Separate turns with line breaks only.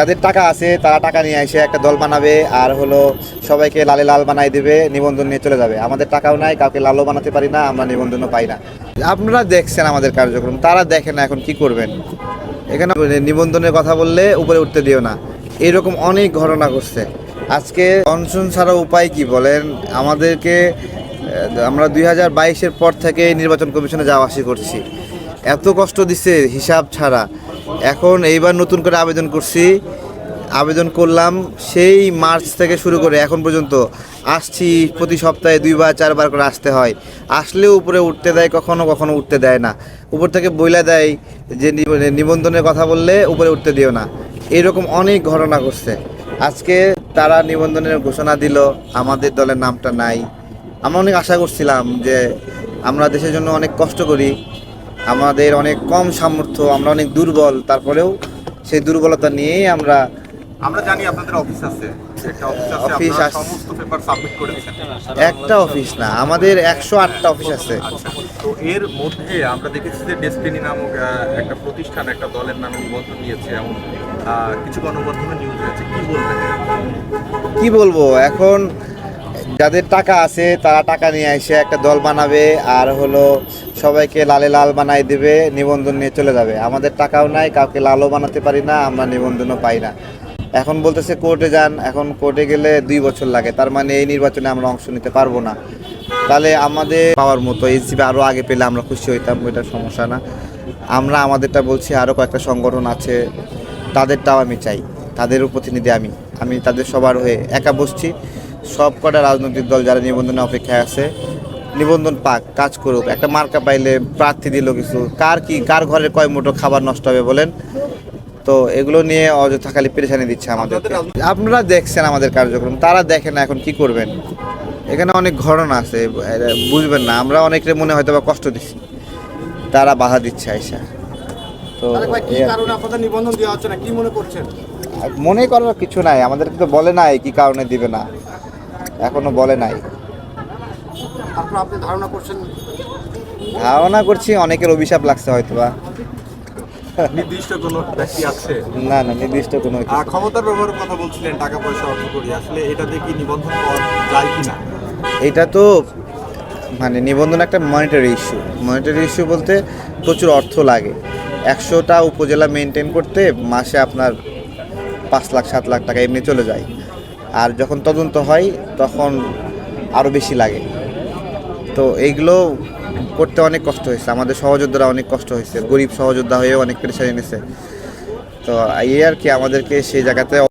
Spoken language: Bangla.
যাদের টাকা আছে, তারা টাকা নিয়ে এসে একটা দল বানাবে আর হলো সবাইকে লালে লাল বানাই দেবে, নিবন্ধন নিয়ে চলে যাবে। আমাদের টাকাও নাই, কাউকে লালও বানাতে পারি না, আমরা নিবন্ধনও পাই না। আপনারা দেখছেন আমাদের কার্যক্রম, তারা দেখেন না এখন কি করবেন? এখানে নিবন্ধনের কথা বললে উপরে উঠতে দিও না। এরকম অনেক ঘটনা ঘটছে। আজকে অনশন ছাড়া উপায় কি বলেন? আমাদেরকে, আমরা দুই হাজার বাইশের পর থেকে নির্বাচন কমিশনে যাওয়া আসি করছি। এত কষ্ট দিছে হিসাব ছাড়া। এখন এইবার নতুন করে আবেদন করছি। আবেদন করলাম সেই মার্চ থেকে শুরু করে এখন পর্যন্ত। আসছি প্রতি সপ্তাহে দুইবার, চারবার করে আসতে হয়। আসলেও উপরে উঠতে দেয়, কখনো কখনো উঠতে দেয় না। উপর থেকে বইলা দেয়, যে নি- নিবন্ধনের কথা বললে উপরে উঠতে দিও না। এরকম অনেক ঘটনা ঘটছে। আজকে তারা নিবন্ধনের ঘোষণা দিল, আমাদের দলের নামটা নাই। আমরা অনেক আশা করছিলাম যে আমরা দেশের জন্য অনেক কষ্ট করি। আমাদের অনেক কম সামর্থ্য আমরা অনেক দুর্বল তারপরেও সেই দুর্বলতা নিয়েই আমরা
আমরা জানি আপনাদের অফিস আছে। একটা অফিস। সমস্ত পেপার সাবমিট করেছেন।
একটা অফিস না আমাদের একশো আটটা অফিস আছে।
আচ্ছা তো এর মধ্যে আমরা দেখেছি যে ডেস্টিনি নামক একটা প্রতিষ্ঠান একটা দলের নামে নিবন্ধন নিয়েছে এমন কিছু গণমাধ্যমে নিউজ হয়েছে কি বলবেন?
কি বলব? এখন যাদের টাকা আছে, তারা টাকা নিয়ে এসে একটা দল বানাবে আর হলো সবাইকে লালে লাল বানাই দেবে, নিবন্ধন নিয়ে চলে যাবে। আমাদের টাকাও নাই, কাউকে লালও বানাতে পারি না, আমরা নিবন্ধনও পাই না। এখন বলতেছে কোর্টে যান, এখন কোর্টে গেলে দুই বছর লাগে, তার মানে এই নির্বাচনে আমরা অংশ নিতে পারব না। তাহলে আমাদের পাওয়ার মতো, এনসিপি আরও আগে পেলে আমরা খুশি হইতাম, ওইটা সমস্যা না। আমরা আমাদেরটা বলছি আরও কয়েকটা সংগঠন আছে, তাদেরটাও আমি চাই তাদেরও প্রতিনিধি আমি আমি তাদের সবার হয়ে একা বসছি। সব কটা রাজনৈতিক দল যারা নিবন্ধনের অপেক্ষায় আছে নিবন্ধন পাক কাজ করুক একটা মার্কা পাইলে প্রার্থী দিল কিছু। কার কি কার ঘরের কয় মুঠো খাবার নষ্ট হবে বলেন? তো এগুলো নিয়ে অযথা খালি পেরেশানি দিচ্ছে আমাদের আপনারা দেখছেন আমাদের কার্যক্রম তারা দেখেন না এখন কি করবেন? এখানে অনেক ঘটনা আছে বুঝবেন না আমরা অনেকের মনে হয়তো বা কষ্ট দিচ্ছি। তারা বাধা দিচ্ছে আইসা। তো
মনে
মনে করার কিছু নাই আমাদেরকে তো বলে নাই কি কারণে দিবে না। এখনও বলে নাই।
আপনি ধারণা করছেন?
ধারণা করছি অনেকের অভিশাপ লাগছে হয়তো বা
নির্দিষ্ট কোনো ব্যক্তি আছে?
না না নির্দিষ্ট কোনো।
ক্ষমতার ব্যবহারের কথা বলছিলেন টাকা পয়সা অর্থ করি। আসলে এটাতে কি নিবন্ধন পাওয়া যায় কিনা?
এটা তো মানে নিবন্ধন একটা মনিটারি ইস্যু মনিটারি ইস্যু বলতে প্রচুর অর্থ লাগে। একশোটা উপজেলা মেনটেন করতে মাসে আপনার পাঁচ লাখ সাত লাখ টাকা এমনি চলে যায়। আর যখন তদন্ত হয়, তখন আরও বেশি লাগে। তো এইগুলো করতে অনেক কষ্ট হয়েছে। আমাদের সহযোদ্ধারা অনেক কষ্ট হয়েছে। গরিব সহযোদ্ধা হয়েও অনেক পেরেশানি নিয়েছে তো এই আর কি আমাদেরকে সেই জায়গাতে